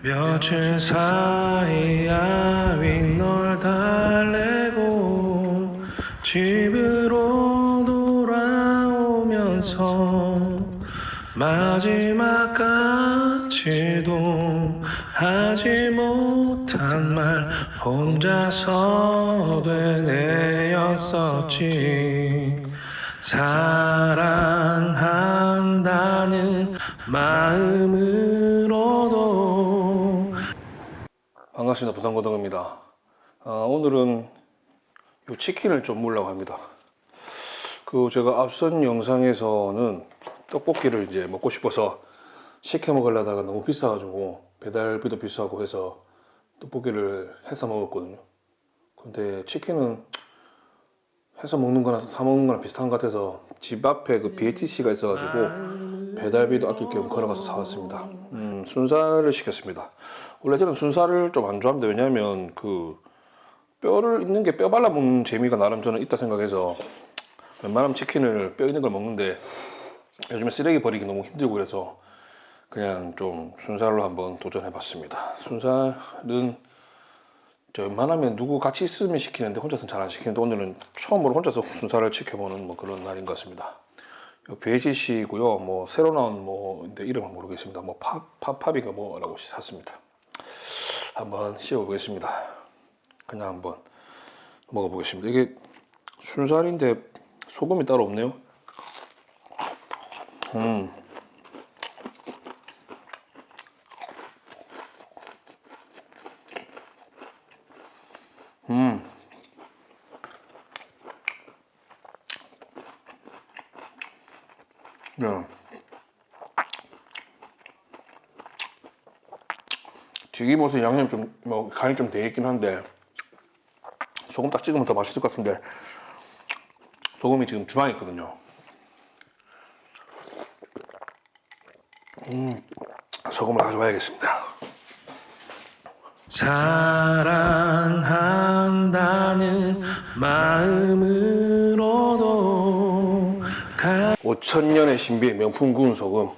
며칠 사이야 윗널 달래고 집으로 돌아오면서 마지막까지도 하지 못한 말 혼자서 되뇌었었지. 사랑한다는 마음으 반갑습니다. 부산고등입니다. 아, 오늘은 요 치킨을 좀 먹으려고 합니다. 그 제가 앞선 영상에서는 떡볶이를 이제 먹고 싶어서 시켜 먹으려다가 너무 비싸가지고 배달비도 비싸고 해서 떡볶이를 해서 먹었거든요. 근데 치킨은 해서 먹는 거나 사 먹는 거랑 비슷한 것 같아서 집 앞에 그 BHC가 있어가지고 배달비도 아낄 겸 걸어가서 사왔습니다. 음, 순살을 시켰습니다. 원래 저는 순살을 좀 안 좋아합니다. 왜냐하면 그 뼈를 있는 게 뼈 발라 먹는 재미가 나름 저는 있다 생각해서 웬만하면 치킨을 뼈 있는 걸 먹는데 요즘에 쓰레기 버리기 너무 힘들고 그래서 그냥 좀 순살로 한번 도전해봤습니다. 순살은 저 웬만하면 누구 같이 있으면 시키는데 혼자서는 잘 안 시키는데 오늘은 처음으로 혼자서 순살을 지켜보는 뭐 그런 날인 것 같습니다. 요 베이지씨고요. 뭐 새로 나온 뭐인데 이름을 모르겠습니다. 뭐 파, 파팝이가 뭐라고 샀습니다. 한번 씌워보겠습니다. 그냥 한번 먹어 보겠습니다. 이게 순살인데 소금이 따로 없네요. 음. 음. 야. 튀김옷에 양념 좀, 뭐, 간이 좀 돼 있긴 한데, 소금 딱 찍으면 더 맛있을 것 같은데, 소금이 지금 주방에 있거든요. 음, 소금을 가져와야겠습니다. 사랑한다는 마음으로도 5천년의 신비 명품 구운 소금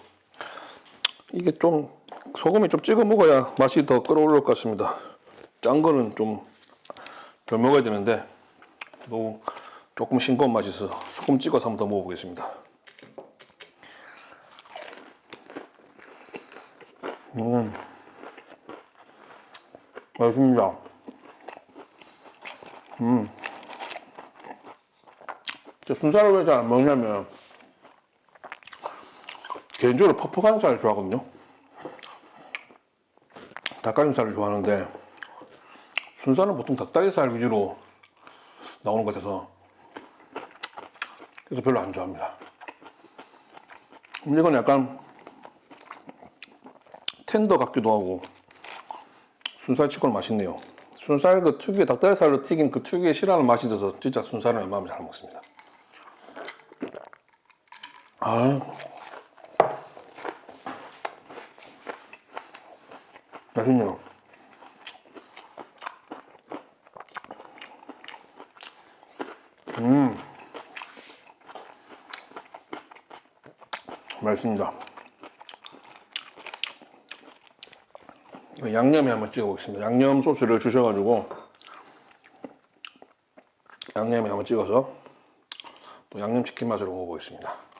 이게 좀 소금이 좀 찍어 먹어야 맛이 더 끌어올릴 것 같습니다. 짠 거는 좀 덜 먹어야 되는데 너무 조금 싱거운 맛이 있어서 소금 찍어서 한번 더 먹어보겠습니다. 음 맛있습니다. 저 순살을 왜 잘 안 먹냐면 개인적으로 퍽퍽한 살을 좋아하거든요. 닭가슴살을 좋아하는데 순살은 보통 닭다리살 위주로 나오는 것 같아서 그래서 별로 안 좋아합니다. 이건 약간 텐더 같기도 하고 순살 치고는 맛있네요. 순살 그 특유의 닭다리살로 튀긴 그 특유의 실하는 맛이 있어서 진짜 순살은 웬만하면 잘 먹습니다. 아, 맛있네요. 음, 맛있습니다. 양념에 한번 찍어 보겠습니다. 양념 소스를 주셔가지고 양념에 한번 찍어서 또 양념치킨 맛으로 먹어보겠습니다.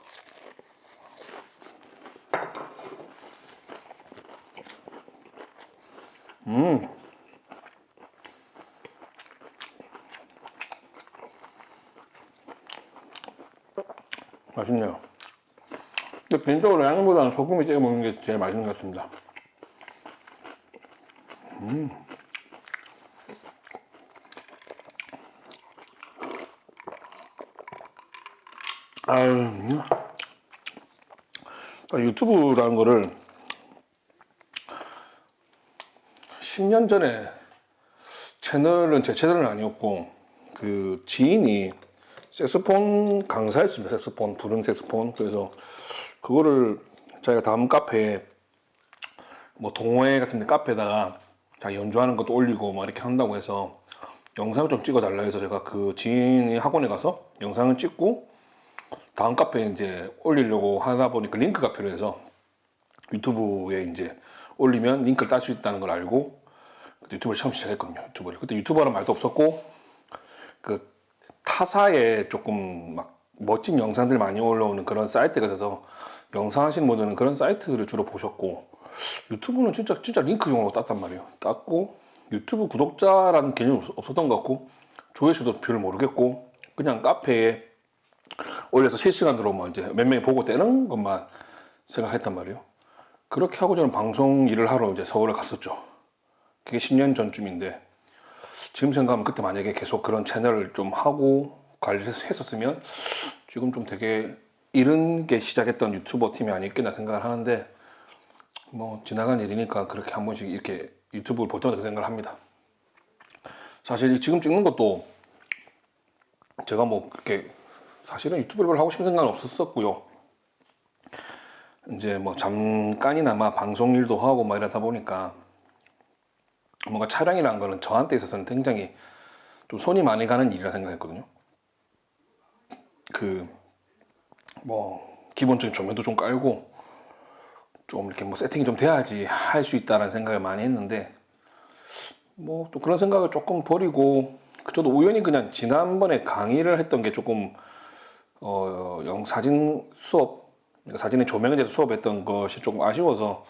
음. 맛있네요. 근데 개인적으로 양념보다는 소금이 찍어 먹는 게 제일 맛있는 것 같습니다. 아유, 음. 아, 유튜브라는 거를 10년 전에 채널은 제 채널은 아니었고 그 지인이 색소폰 강사였습니다. 색소폰 부른 색소폰 그래서 그거를 자기가 다음 카페에 뭐 동호회 같은 데 카페에다가 자기 연주하는 것도 올리고 막 이렇게 한다고 해서 영상을 좀 찍어 달라 해서 제가 그 지인이 학원에 가서 영상을 찍고 다음 카페에 이제 올리려고 하다 보니까 링크가 필요해서 유튜브에 이제 올리면 링크를 딸 수 있다는 걸 알고 그때 유튜브를 처음 시작했거든요. 유튜브를 그때 유튜버란 말도 없었고 그 타사에 조금 막 멋진 영상들 많이 올라오는 그런 사이트가 있어서 영상 하시는 분들은 그런 사이트를 주로 보셨고 유튜브는 진짜 진짜 링크용으로 땄단 말이에요. 땄고 유튜브 구독자라는 개념이 없- 없었던 것 같고 조회수도 별로 모르겠고 그냥 카페에 올려서 실시간으로 뭐 이제 몇 명이 보고 떼는 것만 생각했단 말이에요. 그렇게 하고 저는 방송 일을 하러 이제 서울에 갔었죠. 그게 10년 전쯤인데 지금 생각하면 그때 만약에 계속 그런 채널을 좀 하고 관리했었으면 지금 좀 되게 이른 게 시작했던 유튜버 팀이 아니겠나 생각을 하는데 뭐 지나간 일이니까 그렇게 한 번씩 이렇게 유튜브를 볼 때마다 그 생각을 합니다. 사실 이 지금 찍는 것도 제가 뭐 그렇게 사실은 유튜브를 하고 싶은 생각은 없었었고요. 이제 뭐 잠깐이나마 방송 일도 하고 막 이러다 보니까 뭔가 촬영이라는 거는 저한테 있어서는 굉장히 좀 손이 많이 가는 일이라 생각했거든요. 그 뭐 기본적인 조명도 좀 깔고 좀 이렇게 뭐 세팅이 좀 돼야지 할 수 있다라는 생각을 많이 했는데 뭐 또 그런 생각을 조금 버리고 그 저도 우연히 그냥 지난번에 강의를 했던 게 조금 어, 영 사진 수업 그러니까 사진의 조명에 대해서 수업했던 것이 조금 아쉬워서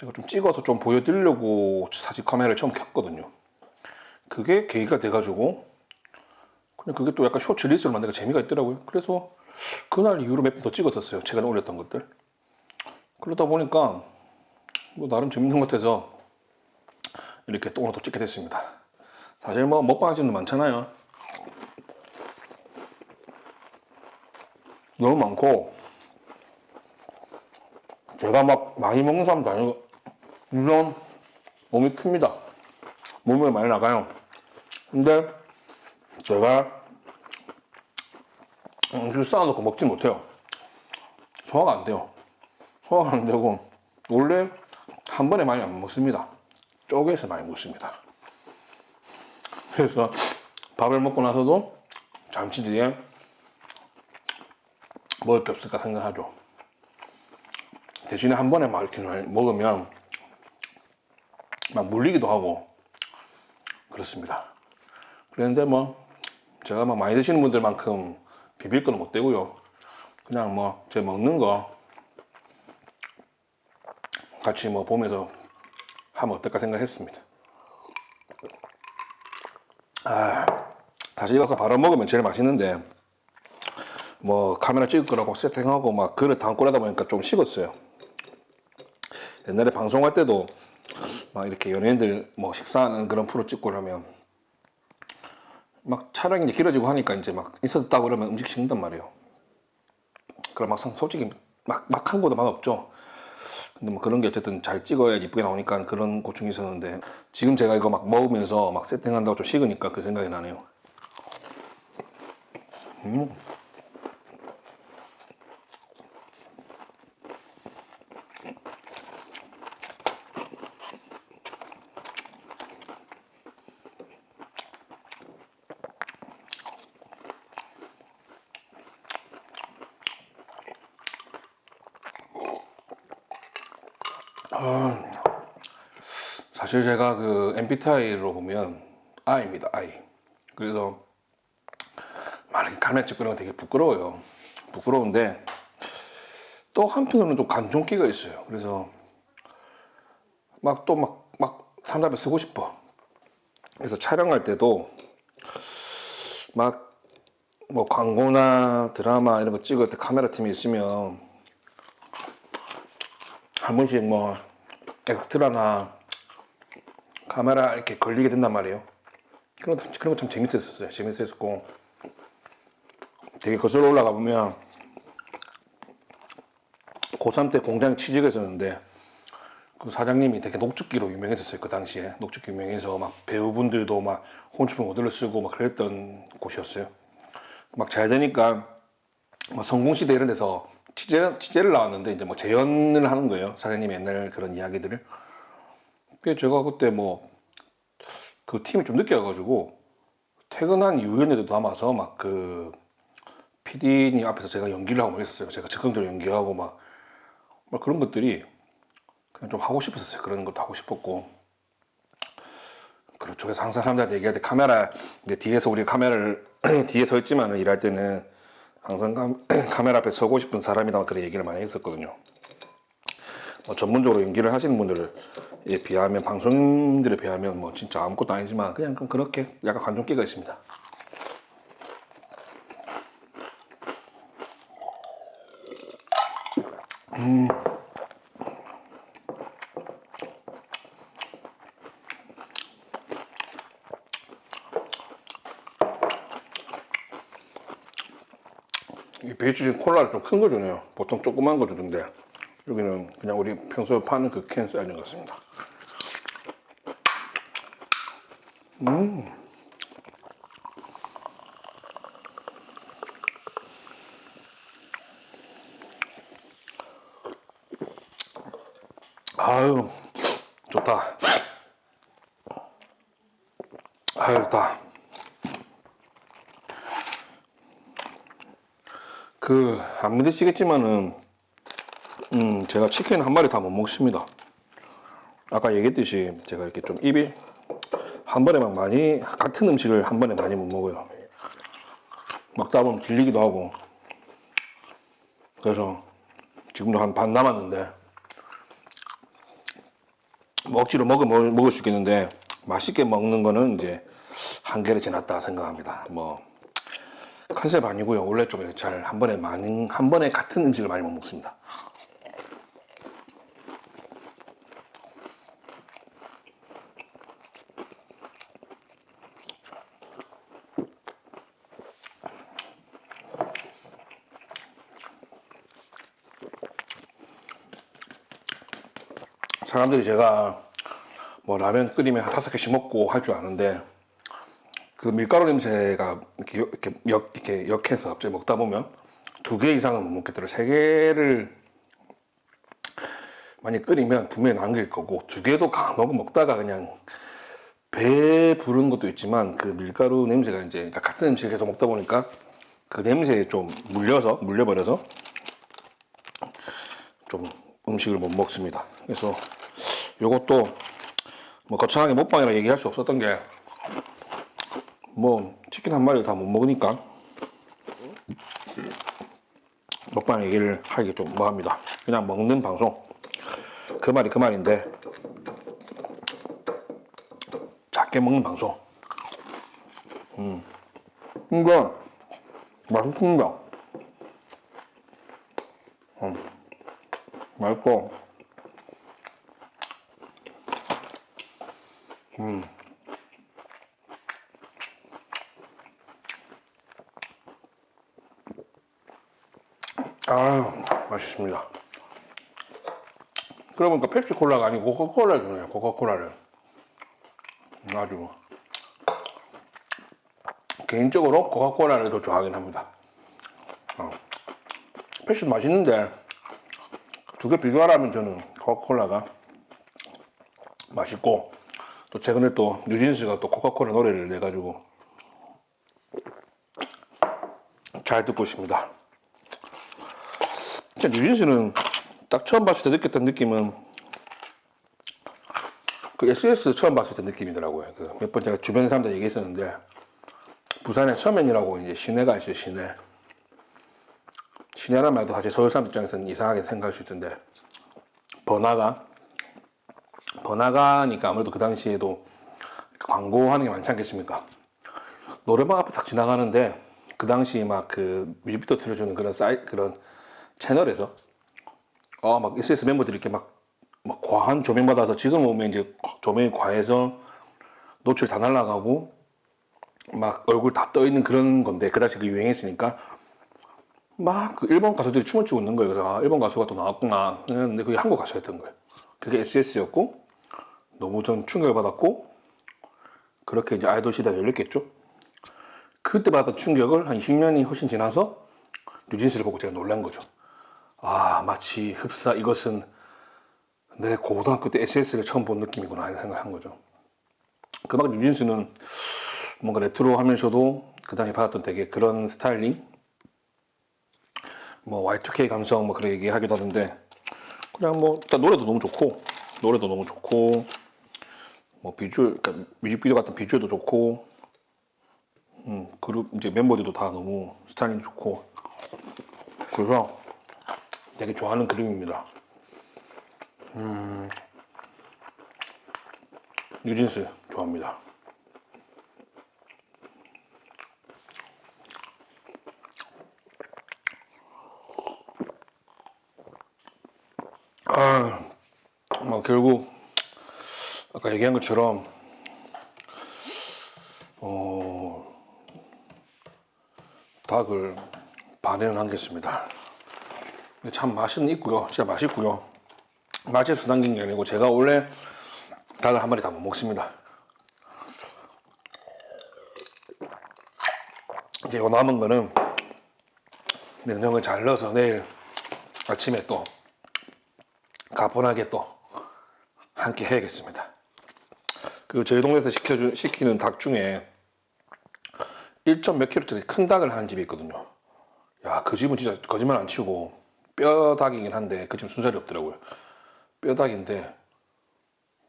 제가 좀 찍어서 좀 보여드리려고 사진 카메라를 처음 켰거든요. 그게 계기가 돼가지고 그냥 그게 또 약간 쇼츠 리스를 만드니까 재미가 있더라고요. 그래서 그날 이후로 몇 번 더 찍었었어요. 최근에 올렸던 것들. 그러다 보니까 뭐 나름 재밌는 것 같아서 이렇게 또 오늘 또 찍게 됐습니다. 사실 뭐 먹방 하시는 분 많잖아요. 너무 많고 제가 막 많이 먹는 사람도 아니고 물론 몸이 큽니다. 몸이 많이 나가요. 근데 제가 음식을 쌓아놓고 먹지 못해요. 소화가 안 돼요. 소화가 안 되고 원래 한 번에 많이 안 먹습니다. 쪼개서 많이 먹습니다. 그래서 밥을 먹고 나서도 잠시 뒤에 먹을 게 없을까 생각하죠. 대신에 한 번에 막 이렇게 먹으면 막 물리기도 하고 그렇습니다. 그런데 뭐 제가 막 많이 드시는 분들만큼 비빌 거는 못 되고요. 그냥 뭐 제 먹는 거 같이 뭐 보면서 하면 어떨까 생각했습니다. 아, 다시 가서 바로 먹으면 제일 맛있는데 뭐 카메라 찍을 거라고 세팅하고 막 그릇 담고 하다 보니까 좀 식었어요. 옛날에 방송할 때도 막 이렇게 연예인들 뭐 식사하는 그런 프로 찍고 그러면 막 촬영이 이제 길어지고 하니까 이제 막 있었다 그러면 음식 식는단 말이에요. 그럼 막상 솔직히 막 막 한 것도 맛 없죠. 근데 뭐 그런 게 어쨌든 잘 찍어야 이쁘게 나오니까 그런 고충이 있었는데 지금 제가 이거 막 먹으면서 막 세팅한다고 좀 식으니까 그 생각이 나네요. 음. 사실 제가 그 MBTI로 보면 I입니다. I. 그래서 카메라 찍고 이런 거 되게 부끄러워요. 부끄러운데 또 한편으로는 또 감정기가 있어요. 그래서 막 또 막막 앞에 쓰고 싶어. 그래서 촬영할 때도 막 뭐 광고나 드라마 이런 거 찍을 때 카메라 팀이 있으면 한 번씩 뭐 엑스트라나 카메라 이렇게 걸리게 된단 말이에요. 그런 거- 그런 거 참 재밌었어요. 재밌었고 되게 거슬러 올라가 보면 고3 때 공장 취직을 했었는데 그 사장님이 되게 녹즙기로 유명했었어요. 그 당시에 녹즙기 유명해서 막 배우분들도 막 홈쇼핑 모델로 쓰고 막 그랬던 곳이었어요. 막 잘 되니까 뭐 성공시대 이런 데서 취재, 취재를 나왔는데 이제 뭐 재연을 하는 거예요. 사장님 옛날 그런 이야기들을. 그래서 제가 그때 뭐 그 팀이 좀 늦게 와가지고 퇴근한 이후에도 남아서 막 그 PD님 앞에서 제가 연기를 하고 그랬었어요. 제가 즉흥적으로 연기하고 막, 막 그런 것들이 그냥 좀 하고 싶었어요. 그런 것도 하고 싶었고 그쪽에서 항상 사람들한테 얘기할 때 카메라 이제 뒤에서 우리 카메라를 뒤에 서 있지만은 일할 때는 항상 감- 카메라 앞에 서고 싶은 사람이다 그런 얘기를 많이 했었거든요. 뭐 전문적으로 연기를 하시는 분들에 비하면 방송인들에 비하면 뭐 진짜 아무것도 아니지만 그냥 좀 그렇게 약간 관종기가 있습니다. 이 베이지 콜라를 좀 큰 거 주네요. 보통 조그만 거 주던데 여기는 그냥 우리 평소에 파는 그캔 사이즈 같습니다. 아유 좋다. 아유 좋다. 그 안 믿으시겠지만은 음 제가 치킨 한 마리 다 못 먹습니다. 아까 얘기했듯이 제가 이렇게 좀 입이 한 번에 막 많이 같은 음식을 한 번에 많이 못 먹어요. 먹다 보면 질리기도 하고 그래서 지금도 한 반 남았는데 뭐 억지로 먹어 먹- 먹을 수 있겠는데 맛있게 먹는 거는 이제 한계를 지났다 생각합니다. 뭐 컨셉 아니고요. 원래 좀 잘 한 번에 많은 한 번에 같은 음식을 많이 못 먹습니다. 사람들이 제가 뭐 라면 끓이면 한 다섯 개씩 먹고 할 줄 아는데 그 밀가루 냄새가 이렇게, 역- 이렇게, 역해서 갑자기 먹다 보면 두 개 이상은 못 먹겠더라고요. 세 개를 많이 끓이면 분명히 남길 거고 두 개도 간혹 먹다가 그냥 배 부른 것도 있지만 그 밀가루 냄새가 이제 그러니까 같은 음식을 계속 먹다 보니까 그 냄새에 좀 물려서 물려버려서 좀 음식을 못 먹습니다. 그래서 요것도 뭐 거창하게 먹방이라 얘기할 수 없었던 게 뭐 치킨 한 마리 다 못 먹으니까 먹방 얘기를 하기 좀 뭐합니다. 그냥 먹는 방송 그 말이 그 말인데 작게 먹는 방송. 음, 이거 맛있습니다. 음, 맛있고. 아 맛있습니다. 그러고 보니까 펩시콜라가 아니고 코카콜라 주네요. 코카콜라를 아주 개인적으로 코카콜라를 더 좋아하긴 합니다. 어. 펩시도 맛있는데 두 개 비교하라면 저는 코카콜라가 맛있고 또 최근에 또 뉴진스가 또 코카콜라 노래를 내가지고 잘 듣고 있습니다. 진짜 뉴진스는 딱 처음 봤을 때 느꼈던 느낌은 그 SS 처음 봤을 때 느낌이더라고요. 그 몇 번 제가 주변 사람들 얘기했었는데 부산에 서면이라고 이제 시내가 있어요. 시내. 시내란 말도 사실 서울 사람 입장에서는 이상하게 생각할 수 있던데 번화가 번화가니까 아무래도 그 당시에도 광고하는 게 많지 않겠습니까? 노래방 앞에 딱 지나가는데 그 당시 막 그 뮤직비디오 틀어주는 그런 사이 그런 채널에서 아막 SS 멤버들이 이렇게 막, 막 과한 조명 받아서 지금 오면 이제 조명이 과해서 노출 다 날라가고 막 얼굴 다 떠 있는 그런 건데 그 당시 그 유행했으니까 막 그 일본 가수들이 춤을 추고 있는 거예요. 그래서 아, 일본 가수가 또 나왔구나. 근데 그게 한국 가수였던 거예요. 그게 SS였고 너무 전 충격을 받았고 그렇게 이제 아이돌 시대가 열렸겠죠. 그때 받았던 충격을 한 20년이 훨씬 지나서 뉴진스를 보고 제가 놀란 거죠. 아 마치 흡사 이것은 내 고등학교 때 SS를 처음 본 느낌이구나 하는 생각을 한 거죠. 그만큼 뉴진스는 뭔가 레트로하면서도 그 당시 받았던 되게 그런 스타일링 뭐 Y2K 감성 뭐 그런 얘기 하기도 하던데 그냥 뭐 일단 노래도 너무 좋고 노래도 너무 좋고 뭐 비주얼 그러니까 뮤직비디오 같은 비주얼도 좋고 음 그룹 이제 멤버들도 다 너무 스타일이 좋고 그래서 되게 좋아하는 그림입니다. 음 뉴진스 좋아합니다. 아, 뭐 결국 아까 얘기한 것처럼 어, 닭을 반에는 남겼습니다. 근데 참 맛은 있고요. 진짜 맛있고요. 맛에서 남긴 게 아니고 제가 원래 닭을 한 마리 다 못 먹습니다. 이제 요 남은 거는 냉장고에 잘 넣어서 내일 아침에 또 가뿐하게 또 함께 해야겠습니다. 그 저희 동네에서 시켜준 시키는 닭 중에 1점 몇 킬로짜리 큰 닭을 하는 집이 있거든요. 야, 그 집은 진짜 거짓말 안 치고 뼈 닭이긴 한데 그 집 순살이 없더라고요. 뼈 닭인데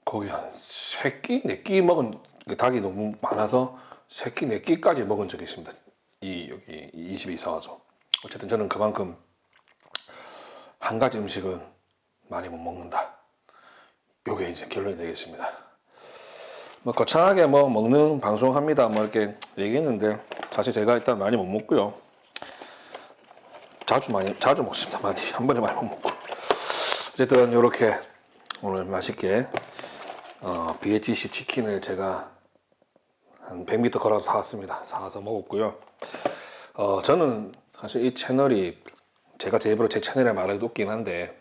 거기 한 세 끼, 네 끼 먹은 그 닭이 너무 많아서 세 끼, 네 끼까지 먹은 적이 있습니다. 이 여기 이 집에 이사 와서 어쨌든 저는 그만큼 한 가지 음식은 많이 못 먹는다. 요게 이제 결론이 되겠습니다. 뭐 거창하게 뭐 먹는 방송합니다. 뭐 이렇게 얘기했는데 사실 제가 일단 많이 못 먹고요. 자주 많이 자주 먹습니다. 많이 한 번에 많이 못 먹고. 어쨌든 이렇게 오늘 맛있게 어, BHC 치킨을 제가 한 100m 걸어서 사왔습니다. 사와서 먹었고요. 어, 저는 사실 이 채널이 제가 제 입으로 제 채널에 말하기도 웃긴 한데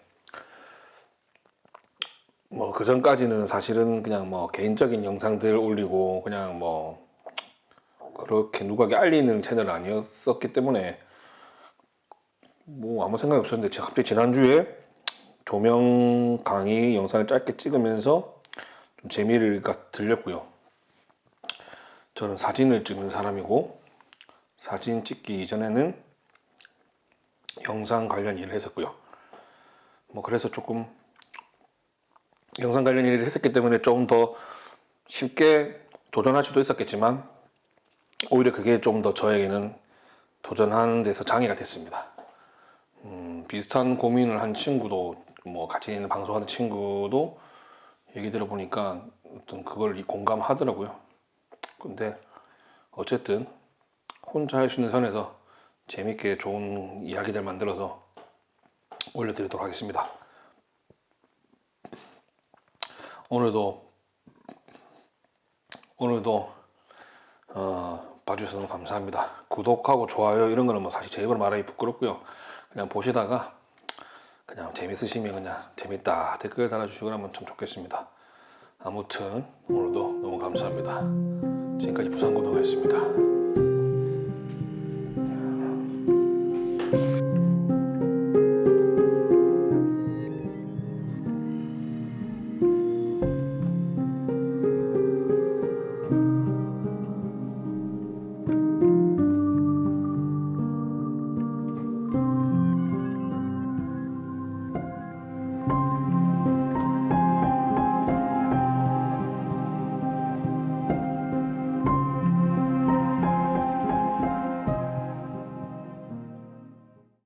뭐 그 전까지는 사실은 그냥 뭐 개인적인 영상들 올리고 그냥 뭐 그렇게 누구에게 알리는 채널 아니었었기 때문에 뭐 아무 생각이 없었는데 갑자기 지난주에 조명 강의 영상을 짧게 찍으면서 좀 재미가 들렸고요. 저는 사진을 찍는 사람이고 사진 찍기 이전에는 영상 관련 일을 했었고요. 뭐 그래서 조금 영상 관련 일을 했었기 때문에 조금 더 쉽게 도전할 수도 있었겠지만 오히려 그게 좀 더 저에게는 도전하는 데서 장애가 됐습니다. 음, 비슷한 고민을 한 친구도 뭐 같이 있는 방송하는 친구도 얘기 들어보니까 어떤 그걸 공감하더라고요. 근데 어쨌든 혼자 할 수 있는 선에서 재밌게 좋은 이야기들 만들어서 올려드리도록 하겠습니다. 오늘도 오늘도 어, 봐주셔서 감사합니다. 구독하고 좋아요 이런 거는 뭐 사실 제 입으로 말하기 부끄럽고요. 그냥 보시다가 그냥 재밌으시면 그냥 재밌다 댓글 달아주시고 그러면 참 좋겠습니다. 아무튼 오늘도 너무 감사합니다. 지금까지 부산고등어였습니다.